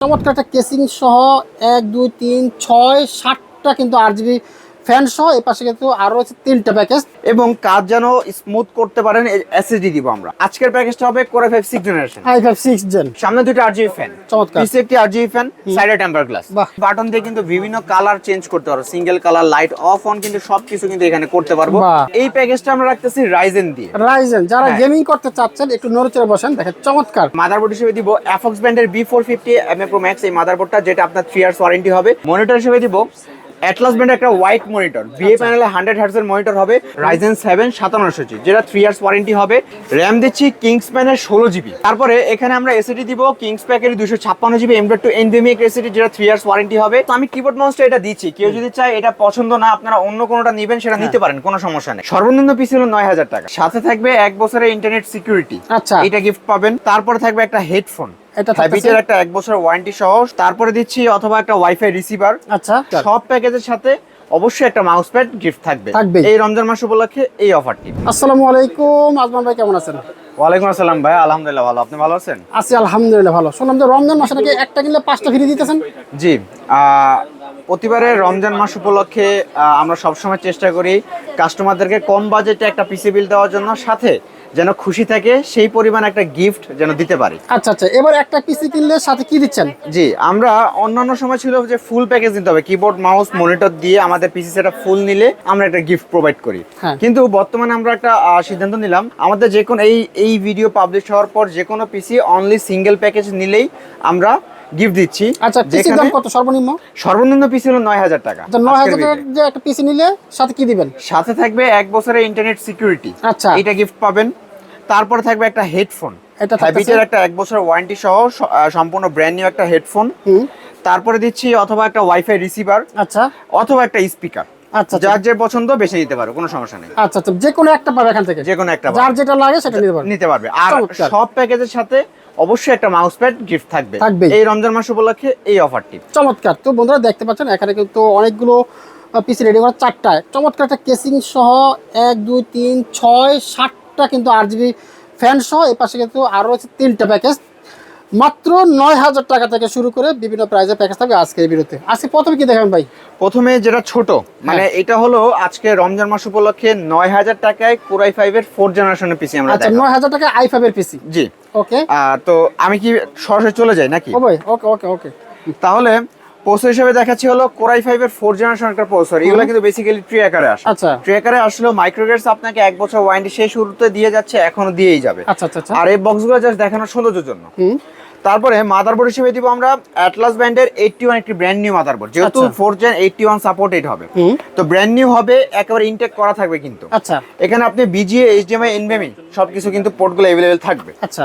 চমৎকার একটা কেসিং সহ এক দুই তিন ছয় সাতটা কিন্তু আর জিবি ফ্যান সহ এই পাশে কিন্তু আরও হচ্ছে তিনটা প্যাকেজ এবং কাজ যেন স্মুথ করতে পারেন এসএসডি দিব আমরা। আজকের প্যাকেজটা হবে core five six generation five five six gen সামনে দুটো আরজিবি ফ্যান চমৎকার। পিছে একটি আরজিবি ফ্যান সাইডে টেম্পার গ্লাস। বাটন দিয়ে কিন্তু বিভিন্ন কালার চেঞ্জ করতে পারব single colour light off on কিন্তু সবকিছু কিন্তু এখানে করতে পারব। এই প্যাকেজটা আমরা রাখতেছি রাইজেন দিয়ে। রাইজেন যারা হ্যাঁ। গেমিং করতে চাচ্ছেন একটু নড়চড়ে বসেন দেখেন চমৎকার। মাদারবোর্ড হিসেবে দিব অ্যাফক্স ব্র্যান্ডের B four fifty M pro max এই মাদারবোর্ডটা যেটা আপনার থ্রি ইয়ার্স ওয়ারেন্টি হবে। মনিটর হিসেবে দিব অ্যাটলাস ব্র্যান্ডের একটা হোয়াইট মনিটর বিএ প্যানেলে হান্ড্রেড হার্টসের মনিটর হবে রাইজেন সেভেন সাতান্নশো জি যেটা থ্রি ইয়ার্স ওয়ারেন্টি হবে। র্যাম দিচ্ছি কিংস প্যানের ষোলো জিবি তারপরে এখানে আমরা এসিডি দিব কিংস প্যাকের দুশো ছাপ্পান্ন GB M dot two NVMe SSD যেটা থ্রি ইয়ার্স ওয়ারেন্টি হবে। তো আমি কিবোর্ড মাউসটা এটা দিচ্ছি। কেউ যদি চায় এটা পছন্দ না আপনারা অন্য কোনোটা নেবেন সেটা নিতে পারেন কোনো সমস্যা নেই। সর্বনিম্ন পিস হলো নয় হাজার টাকা। সাথে থাকবে এক বছরের ইন্টারনেট সিকিউরিটি আচ্ছা। এটা গিফট পাবেন। তারপরে থাকবে একটা হেডফোন এটা হ্যাবিটের একটা এক বছর ওয়ারেন্টি সহ তারপরে দিচ্ছি অথবা একটা ওয়াইফাই রিসিভার আচ্ছা। সব প্যাকেজের সাথে অবশ্যই একটা মাউস প্যাড গিফট থাকবে। এই রমজান মাস উপলক্ষে এই অফারটি আসসালামু আলাইকুম আজমান ভাই কেমন আছেন? ওয়ালাইকুম আসসালাম ভাই আলহামদুলিল্লাহ ভালো। আপনি ভালো আছেন? আছি আলহামদুলিল্লাহ ভালো। শুনলাম যে রমজান মাসে নাকি একটা কিনলে পাঁচটা ফ্রি দিতেছেন? জি প্রতিবারে রমজান মাস উপলক্ষে আমরা সবসময় চেষ্টা করি কাস্টমারদেরকে কম বাজেটে একটা পিসি বিল দেওয়ার জন্য। সাথে যেন খুশি থাকে সেই পরিমাণ একটা গিফট যেন দিতে পারি। আচ্ছা আচ্ছা এবার একটা পিসি কিনলে সাথে কি দিচ্ছেন? জি আমরা অন্যান্য সময় ছিল যে ফুল প্যাকেজ নিতে হবে কিবোর্ড মাউস মনিটর দিয়ে আমাদের পিসি সেটা ফুল নিলে আমরা একটা গিফট প্রোভাইড করি। হ্যাঁ। কিন্তু বর্তমানে আমরা একটা সিদ্ধান্ত নিলাম আমাদের যে কোনো এই এই ভিডিও পাবলিশ হওয়ার পর যে কোনো পিসি অনলি সিঙ্গেল প্যাকেজ নিলেই আমরা গিফট দিচ্ছি। আচ্ছা পিসির দাম কত সর্বনিম্ন? সর্বনিম্ন পিসি হলো নয় হাজার টাকা। আচ্ছা নয় হাজার আজকের যে একটা পিসি নিলে সাথে কি দিবেন? সাথে থাকবে এক বছরের ইন্টারনেট সিকিউরিটি আচ্ছা। এটা গিফট পাবেন। তারপরে থাকবে একটা হেডফোন এটা হ্যাবিটের একটা এক বছর ওয়ারেন্টি সহ সম্পূর্ণ ব্র্যান্ড নিউ একটা হেডফোন হুম। তারপরে দিচ্ছি অথবা একটা ওয়াইফাই রিসিভার আচ্ছা। অথবা একটা স্পিকার আচ্ছা আচ্ছা। যার যে পছন্দ বেছে নিতে পারো কোনো সমস্যা নেই। আচ্ছা আচ্ছা যে কোনো একটা পাবে এখান থেকে? যে কোনো একটা যার যেটা লাগে সেটা নিতে পারবেন নিতে পারবে। আর সব প্যাকেজের সাথে অবশ্যই একটা মাউস প্যাড গিফট থাকবে। থাকবে এই রমজান মাস উপলক্ষে এই অফারটি চমৎকার। তো বন্ধুরা দেখতে পাচ্ছেন এখানে কিন্তু অনেকগুলো পিসি রেডি করা চারটায়। চমৎকার একটা কেসিং সহ এক দুই তিন ছয় সাতটা কিন্তু আর জিবি ফ্যান সহ। এর পাশে কিন্তু আরও হচ্ছে তিনটা প্যাকেজ মাত্র নয় হাজার টাকা থেকে শুরু করে বিভিন্ন প্রাইজের প্যাকেজ থাকবে আজকের বিরুদ্ধে। আজকে প্রথমে কি দেখেন ভাই? প্রথমে যেটা ছোট মানে হ্যাঁ। এটা হলো আজকে রমজান মাস উপলক্ষে নয় হাজার টাকায় কোরাই ফাইভ এর ফোর জেনারেশনের পিসি আমরা আচ্ছা নয় হাজার টাকায় আই ফাইভ এর পিসি জি। ওকে তো আমি কি সরাসরি চলে যাই নাকি? ওকে ওকে ওকে তাহলে প্রসেসর হিসেবে দেখাচ্ছি হলো কোরাই ফাইভ এর ফোর জেনারেশন একটা প্রসেসর এগুলো কিন্তু বেসিক্যালি ট্রি আকারে আসে। আচ্ছা। ট্রি আকারে আসলেও মাইক্রোগেটস আপনাকে এক বছর ওয়ারেন্টি সেই শুরুতে দিয়ে যাচ্ছে এখনও দিয়েই যাবে। আচ্ছা আচ্ছা আচ্ছা। আর এই বক্সগুলো জাস্ট দেখানোর সৌন্দর্যের জন্য। তারপরে মাদারবোর্ড হিসেবে দিব আমরা অ্যাটলাস ব্র্যান্ডের এইটটি ওয়ান একটি ব্র্যান্ড নিউ মাদারবোর্ড যেহেতু। Four gen eighty one supported হবে। তো ব্র্যান্ড নিউ হবে একেবারে ইনটেক করা থাকবে কিন্তু। আচ্ছা। এখানে আপনি বিজিএ এইচডিএমআই এনভিএমই সবকিছু কিন্তু পোর্টগুলো অ্যাভেলেবেল থাকবে। আচ্ছা।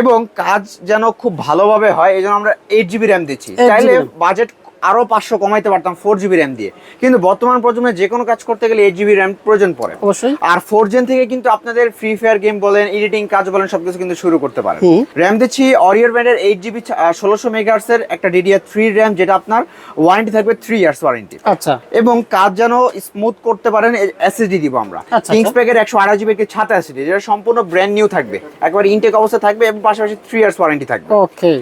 এবং কাজ যেন খুব ভালোভাবে হয় এই জন্য আমরা এইট জিবি র্যাম দিচ্ছি। 8 চাইলে বাজেট আরও পাঁচশো কমাইতে পারতাম ফোর জিবি র্যাম দিয়ে। কিন্তু বর্তমান প্রজন্মে যে কোনো কাজ করতে গেলে এইট জিবি র্যাম প্রয়োজন পড়ে। অবশ্যই। আর ফোর জেন থেকে কিন্তু আপনাদের ফ্রি ফায়ার গেম বলেন এডিটিং কাজ বলেন সবকিছু কিন্তু শুরু করতে পারেন। র্যাম দিচ্ছি অরিয়র ব্র্যান্ডের এইট জিবি ষোলোশো মেগাহার্স এর একটা ডিডিআর থ্রি র্যাম যেটা আপনার ওয়ারেন্টি থাকবে থ্রি ইয়ার্স ওয়ারেন্টি আচ্ছা। এবং কাজ যেন স্মুথ করতে পারেন এসএসডি দিব আমরা। আচ্ছা, কিংস আচ্ছা। প্যাকের একশো আড়াই জিবি একটি ছাতা এসএসডি যেটা সম্পূর্ণ ব্র্যান্ড নিউ থাকবে। একবার ইনটেক অবস্থা থাকবে এবং পাশাপাশি থ্রি ইয়ার্স ওয়ারেন্টি থাকবে। ওকে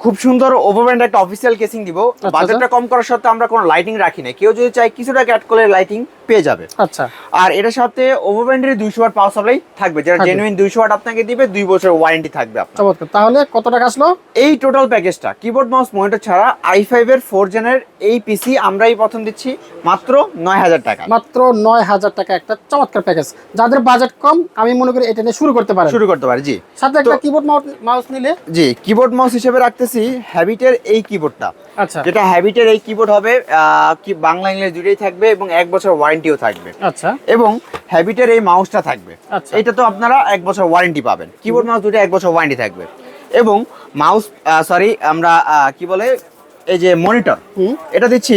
খুব সুন্দর ওভারব্র্যান্ড একটা অফিসিয়াল কেসিং দিব আচ্ছা। বাজেটটা কম করার সত্ত্বেও আমরা কোনো লাইটিং রাখি না কেউ যদি চায় কিছুটা ক্যাট অ্যাড করলে লাইটিং পেয়ে যাবে। আচ্ছা। আর এটার সাথে ওভারব্র্যান্ডের দুইশো ওয়াট পাওয়ার সাপ্লাই থাকবে যেটা জেনুইন দুইশো ওয়াট আপনাকে দিবে দুই বছর ওয়ারেন্টি থাকবে আপনার। তাহলে কত টাকা আসলো? এই টোটাল প্যাকেজটা কিবোর্ড মাউস মনিটর ছাড়া আই ফাইভ এর ফোর জেনের এই পিসি আমরাই প্রথম দিচ্ছি মাত্র নয় হাজার টাকা। মাত্র নয় হাজার টাকা একটা চমৎকার প্যাকেজ যাদের বাজেট কম আমি মনে করি এটা নিয়ে শুরু করতে পারেন। শুরু করতে পারি জি। সাথে একটা কিবোর্ড মাউস নিলে? জি কিবোর্ড মাউস হিসেবে রাখতেছি হ্যাবিটের এই কিবোর্ডটা আচ্ছা। যেটা হ্যাবিটের এই কিবোর্ড হবে কি বাংলা ইংলিশ দুটোই থাকবে এবং এক বছর ওয়ারেন্টিও থাকবে। আচ্ছা। এবং হ্যাবিটের এই মাউসটা থাকবে। আচ্ছা। এটা তো আপনারা এক বছর ওয়ারেন্টি পাবেন। কিবোর্ড মাউস দুটো এক বছর ওয়ারেন্টি থাকবে। এবং মাউস সরি আমরা কি বলে এই যে মনিটর। এটা দিচ্ছি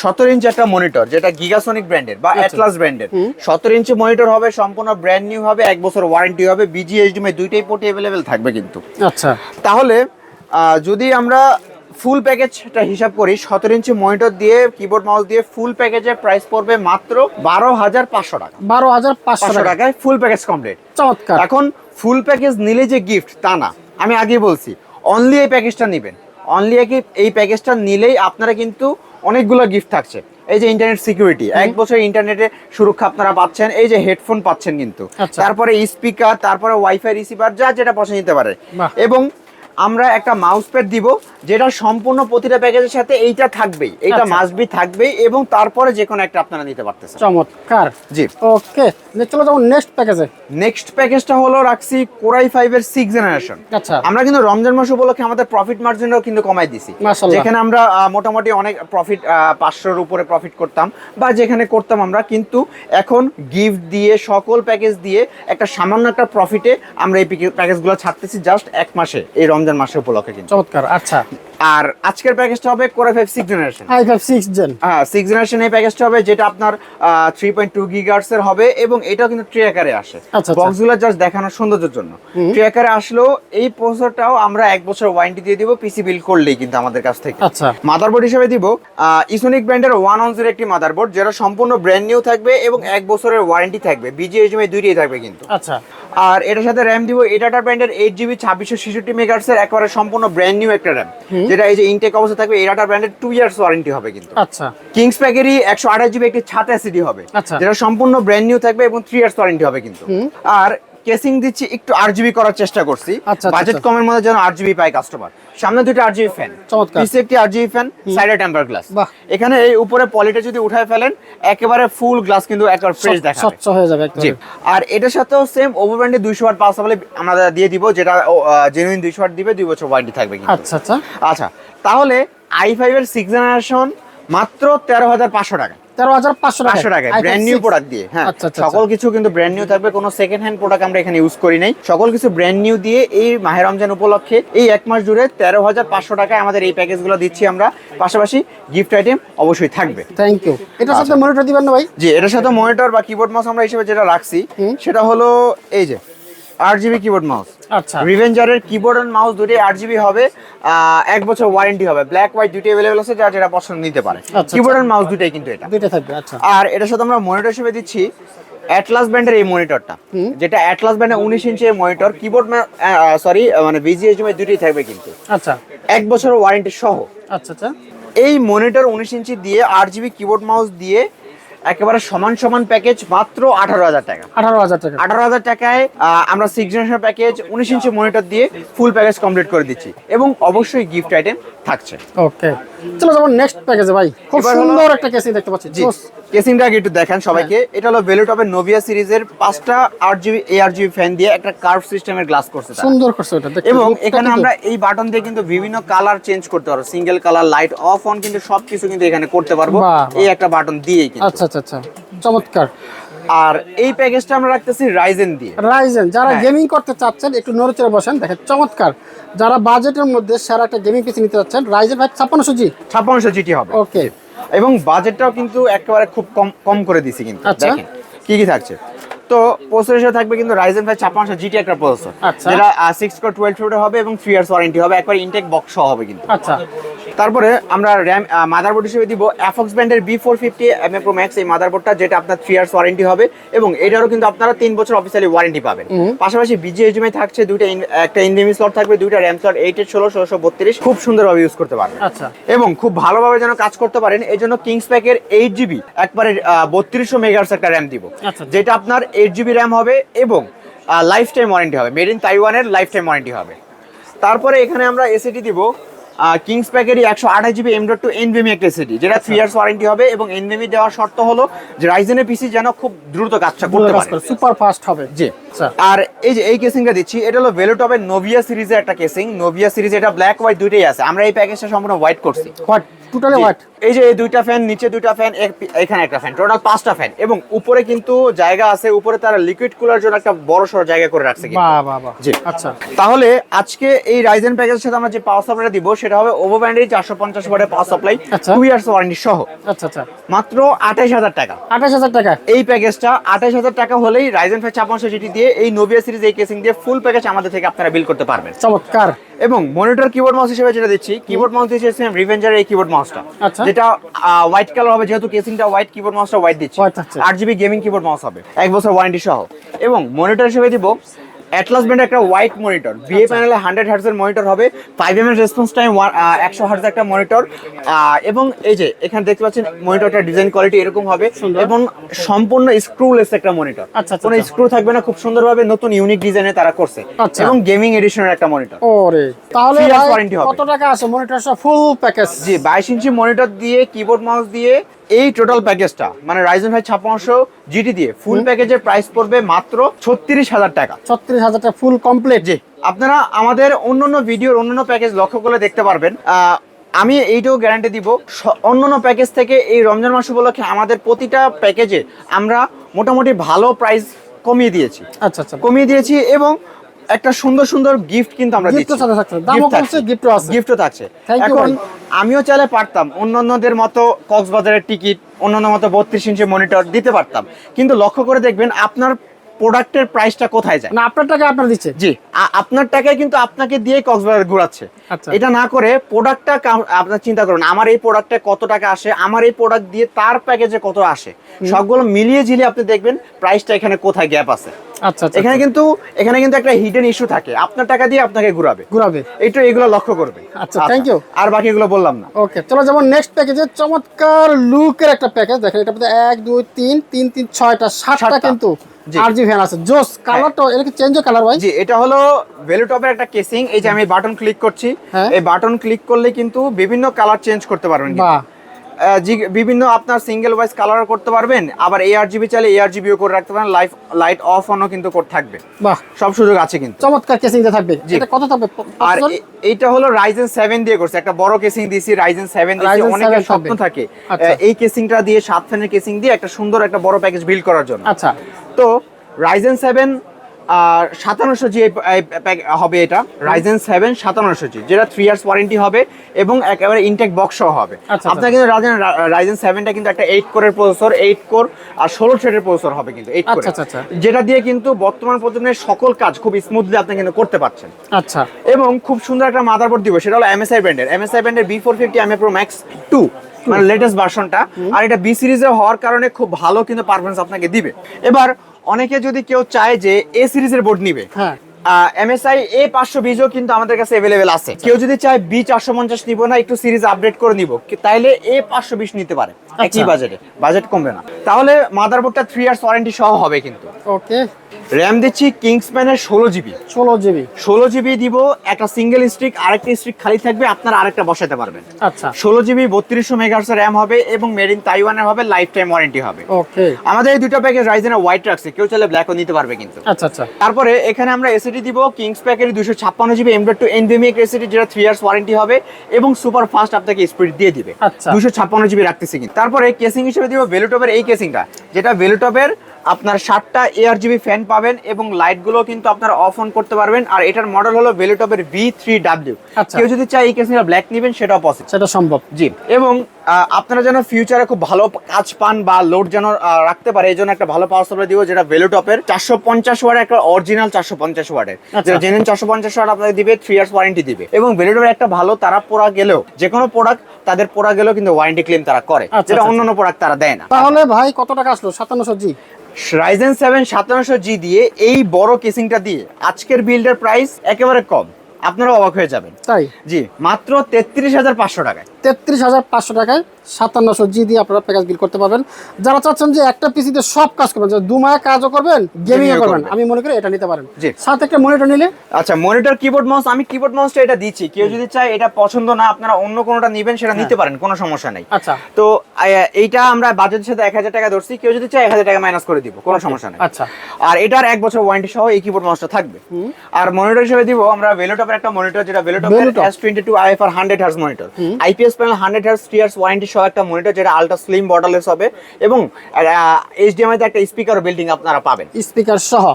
সতেরো ইঞ্চি একটা মনিটর যেটা গিগাসনিক ব্র্যান্ডের বা অ্যাটলাস ব্র্যান্ডের। সতেরো ইঞ্চি মনিটর হবে সম্পূর্ণ ব্র্যান্ড নিউ হবে এক বছর ওয়ারেন্টি হবে বিজিএসডিএমআই দুইটাই পোর্টে অ্যাভেলেবেল থাকবে কিন্তু। আচ্ছা। তাহলে যদি আমরা ফুল প্যাকেজটা হিসাব করি সতেরো ইঞ্চি মনিটর দিয়ে কিবোর্ড মাউস দিয়ে ফুল প্যাকেজের প্রাইস পড়বে মাত্র বারো হাজার পাঁচশো টাকা। বারো হাজার পাঁচশো টাকায় ফুল প্যাকেজ কমপ্লিট চমৎকার। এখন ফুল প্যাকেজ নিলে যে গিফট তা না। আমি আগেই বলছি অনলি এই প্যাকেজটা নেবেন। অনলি এই প্যাকেজটা নিলেই আপনারা কিন্তু অনেকগুলো গিফট থাকছে। এই যে ইন্টারনেট সিকিউরিটি এক বছর ইন্টারনেটে সুরক্ষা আপনারা পাচ্ছেন এই যে হেডফোন পাচ্ছেন কিন্তু। আচ্ছা। তারপরে স্পিকার তারপরে ওয়াইফাই রিসিভার যা যেটা পছন্দ নিতে পারে। এবং আমরা একটা মাউস প্যাড দিব যেটা সম্পূর্ণ প্রতিটা প্যাকেজের সাথে এইটা থাকবেই এইটা আচ্ছা। মাস্ট বি থাকবেই এবং তারপরে যে কোনো একটা আপনারা নিতে পারতেছেন। চমৎকার। জি। ওকে চলো যাব নেক্সট প্যাকেজে নেক্সট প্যাকেজটা হলো রাখছি কোরাই ফাইভ এর সিক্স জেনারেশন আচ্ছা। আমরা কিন্তু রমজান মাস উপলক্ষে আমাদের প্রফিট মার্জিনও কিন্তু কমাই দিছি। যেখানে আমরা মোটামুটি অনেক প্রফিট পাঁচশোর উপরে প্রফিট করতাম বা যেখানে করতাম আমরা কিন্তু এখন গিফট দিয়ে সকল প্যাকেজ দিয়ে একটা সামান্য একটা প্রফিটে আমরা এই প্যাকেজগুলো ছাড়তেছি জাস্ট এক মাসে এই রমজান মাসে উপলক্ষে কিন্তু। চমৎকার আচ্ছা। আর আজকের প্যাকেজটা হবে core i five six generation i five six gen হ্যাঁ সিক্স জেনারেশন এই প্যাকেজটা হবে যেটা আপনার থ্রি পয়েন্ট টু গিগার্স এর হবে এবং এটাও কিন্তু ট্রে আকারে আসে। আচ্ছা, আচ্ছা। বক্সগুলো জাস্ট দেখানোর সৌন্দর্যের জন্য। ট্রে আকারে আসলেও এই প্রসেসরটাও আমরা এক বছর ওয়ারেন্টি দিয়ে দিব পিসি বিল করলেই কিন্তু আমাদের কাছ থেকে। আচ্ছা। মাদারবোর্ড হিসেবে দিব ইসোনিক ব্র্যান্ডের ওয়ান অন জিরো একটি মাদারবোর্ড যেটা সম্পূর্ণ ব্র্যান্ড নিউ থাকবে এবং এক বছরের ওয়ারেন্টি থাকবে। বিজিএইচএমআই দুইটাই থাকবে কিন্তু। আচ্ছা। আর এটার সাথে র্যাম দিব এটাটা ব্র্যান্ডের এইট জিবি ছাব্বিশশো ছেষট্টি মেগার্সের একেবারে সম্পূর্ণ ব্র্যান্ড নিউ একটা র্যাম যেটা এই যে ইনটেক অবস্থা থাকবে এটাটা ব্র্যান্ডের টু ইয়ার্স ওয়ারেন্টি হবে কিন্তু। আচ্ছা। কিংস প্যাকেরই একশো আঠাশ জিবি একটি ছাতা অ্যাসিডি হবে। আচ্ছা। যেটা সম্পূর্ণ ব্র্যান্ড নিউ থাকবে এবং থ্রি ইয়ার্স ওয়ারেন্টি হবে কিন্তু। আর কেসিং দিচ্ছি একটু আট জিবি করার চেষ্টা করছি। আচ্ছা, আচ্ছা, বাজেট আচ্ছা। কমের মধ্যে যেন আট জিবি পায় কাস্টমার সামনে দুটো আট জিবি ফ্যান চমৎকার। পিছে একটি আট জিবি ফ্যান সাইডে টেম্পার গ্লাস এখানে এই উপরে পলিটা যদি উঠায় ফেলেন একেবারে ফুল গ্লাস কিন্তু একবার ফ্রেশ দেখাবে। স্বচ্ছ হয়ে যাবে একদম। জি। আর এটার সাথেও সেম ওভার ব্র্যান্ডে দুইশো ওয়াট পাওয়ার সাপ্লাই আমরা দিয়ে দিব যেটা জেনুইন দুইশো ওয়াট দিবে দুই বছর ওয়ারেন্টি থাকবে কিন্তু। আচ্ছা আচ্ছা। আচ্ছা তাহলে আই ফাইভ এর সিক্স জেনারেশন মাত্র তেরো হাজার পাঁচশো টাকা। তেরো হাজার পাঁচশো টাকা পাঁচশো টাকা ব্র্যান্ড নিউ প্রোডাক্ট দিয়ে হ্যাঁ। আচ্ছা আচ্ছা সকল কিছু কিন্তু ব্র্যান্ড নিউ থাকবে কোনো সেকেন্ড হ্যান্ড প্রোডাক্ট আমরা এখানে ইউজ করি নাই। সকল কিছু ব্র্যান্ড নিউ দিয়ে এই মাহের রমজান উপলক্ষে এই এক মাস জুড়ে তেরো হাজার পাঁচশো টাকায় আমাদের এই প্যাকেজগুলো দিচ্ছি আমরা। পাশাপাশি গিফট আইটেম অবশ্যই থাকবে। থ্যাংক ইউ এটার সাথে মনিটর দিবেন না ভাই? জি এটার সাথে মনিটর বা কিবোর্ড মাউস আমরা হিসেবে যেটা রাখছি সেটা হলো এই যে আট জিবি কিবোর্ড মাউস আচ্ছা। রিভেঞ্জারের কিবোর্ড এন্ড মাউস দুটোই আট জিবি হবে এক বছর ওয়ারেন্টি হবে। ব্ল্যাক হোয়াইট দুটোই অ্যাভেলেবল আছে যারা যেটা পছন্দ নিতে পারে। কিবোর্ড এন্ড মাউস দুটোই কিন্তু এটা। দুইটা থাকবে আচ্ছা। আর এটার সাথে আমরা মনিটর হিসেবে দিচ্ছি অ্যাটলাস ব্র্যান্ডের এই মনিটরটা যেটা অ্যাটলাস ব্র্যান্ডের উনিশ ইঞ্চি মনিটর কিবোর্ড সরি মানে বিজিএইচএমআই দুটোই থাকবে কিন্তু। আচ্ছা। এক বছর ওয়ারেন্টি সহ। আচ্ছা আচ্ছা। এই মনিটর উনিশ ইঞ্চি দিয়ে আট জিবি কিবোর্ড মাউস দিয়ে একেবারে সমান সমান প্যাকেজ মাত্র আঠারো হাজার টাকা। আঠারো হাজার টাকা। আঠারো হাজার টাকায় আমরা সিক্স জেনারেশন প্যাকেজ উনিশ ইঞ্চি মনিটর দিয়ে ফুল প্যাকেজ কমপ্লিট করে দিচ্ছি। এবং অবশ্যই গিফট আইটেম থাকছে। ওকে চলো যাব নেক্সট প্যাকেজে ভাই। খুব সুন্দর একটা কেসিং দেখতে পাচ্ছি। জি কেসিংটা আগে একটু দেখেন সবাইকে। এটা হলো ভেলুটপের নোভিয়া সিরিজের পাঁচটা আট জিবি এ আট জিবি ফ্যান দিয়ে একটা কার্ভ সিস্টেমের গ্লাস করছে সুন্দর করছে দেখতে এবং এখানে আমরা এই বাটন দিয়ে কিন্তু বিভিন্ন কালার চেঞ্জ করতে পারব। Single colour light off on কিন্তু সবকিছু কিন্তু এখানে করতে পারব। এই একটা বাটন দিয়েই আচ্ছা আচ্ছা আচ্ছা। চমৎকার। আর এই প্যাকেজটা আমরা রাখতেছি রাইজেন দিয়ে। রাইজেন যারা হ্যাঁ। গেমিং করতে চাচ্ছেন একটু নড়চড়ে বসেন। দেখেন চমৎকার। যারা বাজেটের মধ্যে সেরা একটা গেমিং পিসি নিতে চাচ্ছেন রাইজেন ভাই ছাপ্পান্নশো জি ছাপ্পান্নশো জিটি হবে। ওকে এবং বাজেটটাও কিন্তু একেবারে খুব কম কম করে দিছি কিন্তু। আচ্ছা। দেখেন কি কি থাকছে? তো প্রসেসর হিসেবে থাকবে কিন্তু রাইজেন ফাইভ ছাপ্পান্নশো জিটি একটা প্রসেসর আচ্ছা। যেটা সিক্স কোর টুয়েলভ হবে এবং থ্রি ইয়ার্স ওয়ারেন্টি হবে। একবার ইনটেক বক্স হবে কিন্তু। আচ্ছা। তারপরে আমরা র্যাম মাদারবোর্ড হিসেবে দিব অ্যাফক্স ব্র্যান্ডের B four fifty M pro max এই মাদারবোর্ডটা যেটা আপনার থ্রি ইয়ার্স ওয়ারেন্টি হবে এবং এটারও কিন্তু আপনারা তিন বছর অফিসিয়ালি ওয়ারেন্টি পাবেন। পাশাপাশি বিজিএইচএমআই থাকছে দুইটা একটা ইনভেমি স্লট থাকবে দুইটা র্যাম স্লট এইট এইট ষোলো ষোলোশো বত্রিশ খুব সুন্দরভাবে ইউজ করতে পারবেন। আচ্ছা। এবং খুব ভালোভাবে যেন কাজ করতে পারেন এই জন্য কিংস প্যাকের এইট জিবি একবারে বত্রিশশো মেগাহার্স একটা র্যাম দিব। আচ্ছা। যেটা আপনার এইট জিবি র্যাম হবে এবং লাইফ টাইম ওয়ারেন্টি হবে মেড ইন তাইওয়ানের লাইফ টাইম ওয়ারেন্টি হবে। তারপরে এখানে আমরা এসিটি দিব কিংস প্যাকেরই একশো আঠাশ GB M dot two NVMe একটা এসিডি যেটা থ্রি ইয়ার্স ওয়ারেন্টি হবে এবং এনভিএমি দেওয়ার শর্ত হলো যে রাইজেনের পিসি যেন খুব দ্রুত কাজটা করতে পারে। সুপার ফাস্ট হবে। জি। আচ্ছা। আর এই যে এই কেসিংটা দিচ্ছি এটা হলো ভেলোটপের নোভিয়া সিরিজের একটা কেসিং নোভিয়া সিরিজ এটা ব্ল্যাক হোয়াইট দুইটাই আছে। আমরা এই প্যাকেজটা সম্পূর্ণ হোয়াইট করছি। হোয়াট টোটালি জি। এই যে এই দুইটা ফ্যান নিচে দুইটা ফ্যান এখানে একটা ফ্যান টোটাল পাঁচটা ফ্যান এবং উপরে কিন্তু জায়গা আছে উপরে তারা লিকুইড কুলার জন্য একটা বড় সড় জায়গা করে রাখছে জি। আচ্ছা। তাহলে আজকে এই রাইজেন প্যাকেজের সাথে আমরা যে পাওয়ার সাপ্লাইটা দিব সেটা হবে ওভো ব্যান্ডের চারশো পঞ্চাশ ওয়াটের power supply. Two years warranty সহ। আচ্ছা আচ্ছা। মাত্র আঠাইশ হাজার টাকা। আঠাশ হাজার টাকা? এই প্যাকেজটা আঠাইশ হাজার টাকা হলেই রাইজেন ফাইভ ছাপ্পান্নশো জিটি দিয়ে এই নোভিয়া সিরিজ এই কেসিং দিয়ে ফুল প্যাকেজ আমাদের থেকে আপনারা বিল করতে পারবেন। চমৎকার। এবং মনিটর কিবোর্ড মাউস হিসেবে যেটা দিচ্ছি কিবোর্ড মাউস দিয়েছি রিভেঞ্জার এই কিবোর্ড মাউসটা আচ্ছা। যেটা হোয়াইট কালার হবে যেহেতু কেসিংটা হোয়াইট কিবোর্ড মাউসটা হোয়াইট দিচ্ছে। আট জিবি গেমিং কিবোর্ড মাউস হবে। এক বছর ওয়ারেন্টি সহ। এবং মনিটর হিসেবে দিব অ্যাটলাস ব্র্যান্ডের একটা হোয়াইট মনিটর বিএ প্যানেলে হান্ড্রেড হার্টসের মনিটর হবে। ফাইভ এম এর রেসপন্স টাইম একশো হার্টস একটা মনিটর এবং এই যে এখানে দেখতে পাচ্ছেন মনিটরটা ডিজাইন কোয়ালিটি এরকম হবে। এবং সম্পূর্ণ স্ক্রুলেস একটা মনিটর আচ্ছা, আচ্ছা, কোনো আচ্ছা। স্ক্রু থাকবে না খুব সুন্দরভাবে নতুন ইউনিক ডিজাইনে তারা করছে। আচ্ছা। এবং গেমিং এডিশনের একটা মনিটর ওরে তাহলে। কত টাকা আছে? মনিটর সব ফুল প্যাকেজ জি বাইশ ইঞ্চি মনিটর দিয়ে কিবোর্ড মাউস দিয়ে এই টোটাল প্যাকেজটা মানে রাইজেন ফাইভ ছাপ্পান্নশো জিটি দিয়ে ফুল প্যাকেজের প্রাইস পড়বে মাত্র ছত্রিশ হাজার টাকা। ছত্রিশ হাজার টাকা ফুল কমপ্লিট জি আপনারা আমাদের অন্যান্য ভিডিওর অন্যান্য প্যাকেজ লক্ষ্য করলে দেখতে পারবেন। আমি এইটাও গ্যারান্টি দিব অন্যান্য প্যাকেজ থেকে এই রমজান মাস উপলক্ষে আমাদের প্রতিটা প্যাকেজে আমরা মোটামুটি ভালো প্রাইস কমিয়ে দিয়েছি। আচ্ছা আচ্ছা। কমিয়ে দিয়েছি এবং একটা সুন্দর সুন্দর গিফট কিন্তু আমরা দিচ্ছি। দামও কমছে, gift ও আছে। গিফটও you, এখন আমিও চাইলে পারতাম। অন্যান্যদের মতো কক্সবাজারের টিকিট অন্যান্য মতো বত্রিশ ইঞ্চি মনিটর দিতে পারতাম। কিন্তু লক্ষ্য করে দেখবেন আপনার প্রোডাক্টের প্রাইসটা কোথায় যায়? না আপনার টাকা আপনার দিচ্ছে। জি। আপনার টাকায় কিন্তু আপনাকে দিয়ে কক্সবাজার ঘোরাচ্ছে। আচ্ছা। এটা না করে প্রোডাক্টটা আপনার চিন্তা করুন আমার এই প্রোডাক্টে কত টাকা আসে আমার এই প্রোডাক্ট দিয়ে তার প্যাকেজে কত আসে? সবগুলো মিলিয়ে ঝিলিয়ে আপনি দেখবেন প্রাইসটা এখানে কোথায় গ্যাপ আছে। আচ্ছা আচ্ছা এখানে কিন্তু এখানে কিন্তু একটা হিডেন ইস্যু থাকে। আপনার টাকা দিয়ে আপনাকে ঘুরাবে। ঘুরাবে। এইটা এগুলো লক্ষ্য করবে। আচ্ছা, thank you. আর বাকিগুলো বললাম না। ওকে চলো যেমন নেক্সট প্যাকেজে চমৎকার লুকের একটা প্যাকেজ দেখেন এটা এক দুই তিন তিন তিন ছয়টা সাতটা। কিন্তু। আর জি ফ্যান আছে। জোস কালারটা এটা কি চেঞ্জ কালার ভাই? জি এটা হলো ভেলুটপের একটা কেসিং এই যে আমি বাটন ক্লিক করছি। হ্যাঁ। এই বাটন ক্লিক করলে কিন্তু বিভিন্ন কালার চেঞ্জ করতে পারবেন। বাহ। বিভিন্ন আপনার সিঙ্গেল ওয়াইজ কালার করতে পারবেন আবার এআর জিবি চাইলে এআর জিবিও করে রাখতে পারেন লাইফ লাইট অফ অনও কিন্তু করতে থাকবে। বাহ। সব সুযোগ আছে কিন্তু। চমৎকার কেসিং থাকবে। এটা কত থাকবে? আর এইটা হলো রাইজেন সেভেন দিয়ে করছে একটা বড় কেসিং দিয়েছি রাইজেন সেভেন দিয়েছি অনেকের স্বপ্ন থাকে আচ্ছা। এই কেসিংটা দিয়ে সাত ফ্যানের কেসিং দিয়ে একটা সুন্দর একটা বড় প্যাকেজ বিল্ড করার জন্য। আচ্ছা। তো রাইজেন সেভেন আর সাতান্নশো জি হবে এটা রাইজেন সেভেন সাতান্নশো জি যেটা থ্রি ইয়ার্স ওয়ারেন্টি হবে এবং একেবারে ইনটেক বক্স হবে। আচ্ছা, আপনার কিন্তু রাইজেন রাইজেন সেভেনটা কিন্তু একটা এইট কোরের প্রসেসর এইট কোর আর ষোলো থ্রেডের প্রসেসর হবে কিন্তু এইট কোর আচ্ছা, আচ্ছা, আচ্ছা। যেটা দিয়ে কিন্তু বর্তমান প্রজন্মের সকল কাজ খুব স্মুথলি আপনি কিন্তু করতে পারছেন। আচ্ছা। এবং খুব সুন্দর একটা মাদারবোর্ড দিব সেটা হলো এমএসআই ব্র্যান্ডের এমএসআই ব্র্যান্ডের B four fifty M pro max two মানে লেটেস্ট ভার্সনটা আর এটা বি সিরিজে হওয়ার কারণে খুব ভালো কিন্তু পারফরমেন্স আপনাকে দিবে। এবার অনেকে যদি কেউ চায় যে এ সিরিজের বোর্ড নিবে হ্যাঁ। এমএসআই এ পাঁচশো বিশও কিন্তু আমাদের কাছে অ্যাভেলেবেল আছে। কেউ যদি চায় বি চারশো পঞ্চাশ নিবো না একটু সিরিজ আপডেট করে নিবো তাইলে এ পাঁচশো বিশ নিতে পারে একই আচ্ছা। বাজেটে বাজেট কমবে না। তাহলে মাদারবোর্ডটা থ্রি ইয়ার্স ওয়ারেন্টি সহ হবে কিন্তু। ওকে র্যাম দিচ্ছি কিংসম্যানের ষোলো জিবি ষোলো জিবি ষোলো জিবি দিব একটা সিঙ্গেল স্টিক আরেকটা স্টিক খালি থাকবে আপনারা আরেকটা বসাতে পারবেন। আচ্ছা। ষোলো জিবি বত্রিশশো মেগাহার্সের র্যাম হবে এবং মেড ইন তাইওয়ানের হবে লাইফ টাইম ওয়ারেন্টি হবে। ওকে আমাদের এই দুটো প্যাকেজ রাইজেনের হোয়াইট রাখছে কেউ চাইলে ব্ল্যাকও নিতে পারবে কিন্তু। আচ্ছা আচ্ছা। তারপরে এখানে আমরা এসিডি দিব কিংস প্যাকের দুশো ছাপ্পান্ন GB M dot two NVMe SSD যেটা থ্রি ইয়ার্স ওয়ারেন্টি হবে এবং সুপার ফাস্ট আপনাকে স্পিড দিয়ে দিবে। আচ্ছা। দুশো ছাপ্পান্ন জিবি রাখতেছি কিন্তু। তারপরে কেসিং হিসেবে দিব ভেলুটপের এই কেসিংটা যেটা ভেলুটপের আপনার ষাটটা এআর জিবি ফ্যান পাবেন এবং লাইটগুলো কিন্তু আপনার অফ অন করতে পারবেন। আর এটার মডেল হলো ভেলুটপের ভি থ্রি ডাব্লিউ। কেউ যদি চাই এই কেসিনা ব্ল্যাক নেবেন সেটাও পসিবল সেটা সম্ভব। জি। এবং আপনারা যেন ফিউচারে খুব ভালো কাজ পান বা লোড যেন রাখতে পারে এই জন্য একটা ভালো পাওয়ার সাপ্লাই দিব যেটা ভেলোটপের চারশো পঞ্চাশ ওয়ার্ডের একটা অরিজিনাল চারশো পঞ্চাশ ওয়ার্ডের আচ্ছা। যেটা চারশো পঞ্চাশ ওয়ার্ড আপনাদের দিবে থ্রি ইয়ার্স ওয়ারেন্টি দিবে। এবং ভেলোটপের একটা ভালো তারা পোড়া গেলেও যে কোনো প্রোডাক্ট তাদের পোড়া গেলেও কিন্তু ওয়ারেন্টি ক্লেম তারা করে। আচ্ছা, যেটা আচ্ছা, অন্যান্য প্রোডাক্ট তারা দেয় না। তাহলে ভাই কত টাকা আসলো? সাতান্নশো জি। রাইজেন সেভেন সাতান্নশো জি দিয়ে এই বড় কেসিংটা দিয়ে আজকের বিল্ডের প্রাইস একেবারে কম। আপনারা অবাক হয়ে যাবেন। তাই? জি মাত্র তেত্রিশ হাজার পাঁচশো টাকায়। তেত্রিশ হাজার পাঁচশো টাকায় সাতান্নশো জি দিয়ে আপনারা প্যাকেজ বিল করতে পারবেন। যারা চাচ্ছেন যে একটা পিসিতে সব কাজ করবেন যে দু মায়া কাজও করবেন গেমিংও করবেন। আমি মনে করি এটা নিতে পারেন। সাথে একটা মনিটর নিলে আচ্ছা মনিটর কিবোর্ড মাউস আমি কিবোর্ড মাউসটা এটা দিচ্ছি। কেউ যদি চায় এটা পছন্দ না আপনারা অন্য কোনোটা নেবেন সেটা নিতে পারেন কোনো সমস্যা নেই। আচ্ছা। তো এইটা আমরা বাজেটের সাথে এক হাজার টাকা ধরছি। কেউ যদি চায় এক হাজার টাকা মাইনাস করে দিব কোনো সমস্যা নেই। আচ্ছা। আর এটার এক বছর ওয়ারেন্টি সহ এই কিবোর্ড মাউসটা থাকবে। আর মনিটর হিসেবে দিব আমরা ভেলোটপের একটা মনিটর যেটা ভেলোটপের? S twenty two IFR hundred hertz monitor IPS panel hundred hertz three years warranty সহ একটা মনিটর যেটা আলট্রা স্লিম বর্ডারলেস হবে এবং এইচডিএমআইতে একটা স্পিকার বিল্ডিং আপনারা পাবেন। স্পিকার সহ।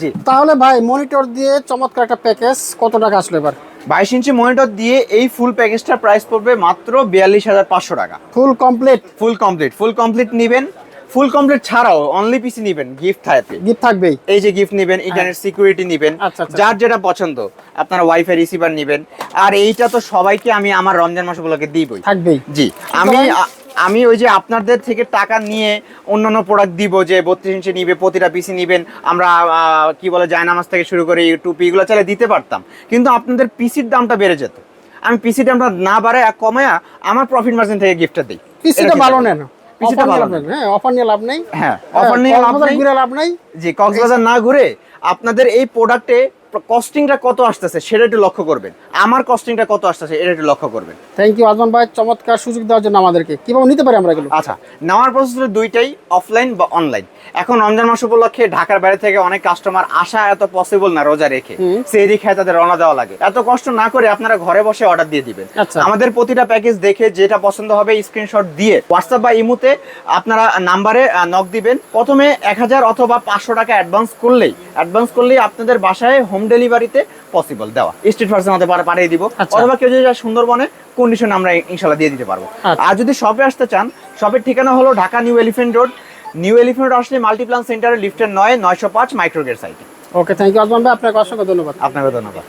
জি। তাহলে ভাই মনিটর দিয়ে চমৎকার একটা প্যাকেজ কত টাকা আসলো এবার? বাইশ ইঞ্চি মনিটর দিয়ে এই ফুল প্যাকেজটার প্রাইস পড়বে মাত্র বিয়াল্লিশ হাজার পাঁচশো টাকা। Full complete full complete full complete নেবেন। ফুল কমপ্লিট ছাড়াও অনলি পিসি নেবেন গিফট থাকবে। গিফট থাকবেই। এই যে গিফট নেবেন ইন্টারনেট সিকিউরিটি নেবেন আচ্ছা, আচ্ছা। যার যেটা পছন্দ আপনারা ওয়াইফাই রিসিভার নেবেন। আর এইটা তো সবাইকে আমি আমার রমজান মাস উপলক্ষে দিবই। থাকবেই। জি আমি আমি ওই যে আপনাদের থেকে টাকা নিয়ে অন্যান্য প্রোডাক্ট দিব যে বত্রিশ ইঞ্চি নিবে প্রতিটা পিসি নিবেন আমরা কি বলে জায়নামাজ থেকে শুরু করে ইউটিউব এগুলো চাইলে দিতে পারতাম। কিন্তু আপনাদের পিসির দামটা বেড়ে যেত। আমি পিসির দামটা না বাড়ায় কমায়া আমার প্রফিট মার্জিন থেকে গিফটটা দিই। পিসিটা ভালো নেন। পিসিটা ভালো হ্যাঁ অফার নিয়ে লাভ নেই। হ্যাঁ অফার নিয়ে লাভ নেই। ঘুরে লাভ নেই। জি কক্সবাজার না ঘুরে আপনাদের এই প্রোডাক্টে কস্টিংটা কত আসতেছে সেটা একটু লক্ষ্য করবেন। আমার কস্টিংটা কত আসতেছে এটা একটু লক্ষ্য করবেন। থ্যাংক ইউ আজমান ভাই চমৎকার সুযোগ দেওয়ার জন্য আমাদেরকে। কীভাবে নিতে পারি আমরা এগুলো? আচ্ছা নেওয়ার প্রসেস হলো দুইটাই অফলাইন বা অনলাইন এখন রমজান মাস উপলক্ষে ঢাকার বাইরে থেকে অনেক কাস্টমার আসা এত পসিবল না রোজা রেখে। সেই খেয়ে তাদের রওনা দেওয়া লাগে। এত কষ্ট না করে আপনারা ঘরে বসে অর্ডার দিয়ে দিবেন। আচ্ছা। আমাদের প্রতিটা প্যাকেজ দেখে যেটা পছন্দ হবে স্ক্রিনশট দিয়ে হোয়াটসঅ্যাপ বা ইমুতে আপনারা নাম্বারে নক দিবেন। প্রথমে এক হাজার অথবা পাঁচশো টাকা অ্যাডভান্স করলেই অ্যাডভান্স করলেই আপনাদের বাসায় হোম ডেলিভারিতে পসিবল দেওয়া। স্ট্রিট ফার্সের মধ্যে পাঠিয়ে দিব। আচ্ছা। অথবা কেউ যদি সুন্দরবনে কন্ডিশন আমরা ইনশাল্লাহ দিয়ে দিতে পারব। আচ্ছা। আর যদি শপে আসতে চান শপের ঠিকানা হলো Dhaka New Elephant Road. New Elephant Road আসলে মাল্টিপ্লান সেন্টারের লিফটের নয় নয়শো পাঁচ মাইক্রোগের সাইটে ওকে থ্যাংক ইউ আপনাকে অসংখ্য ধন্যবাদ। আপনাকে ধন্যবাদ।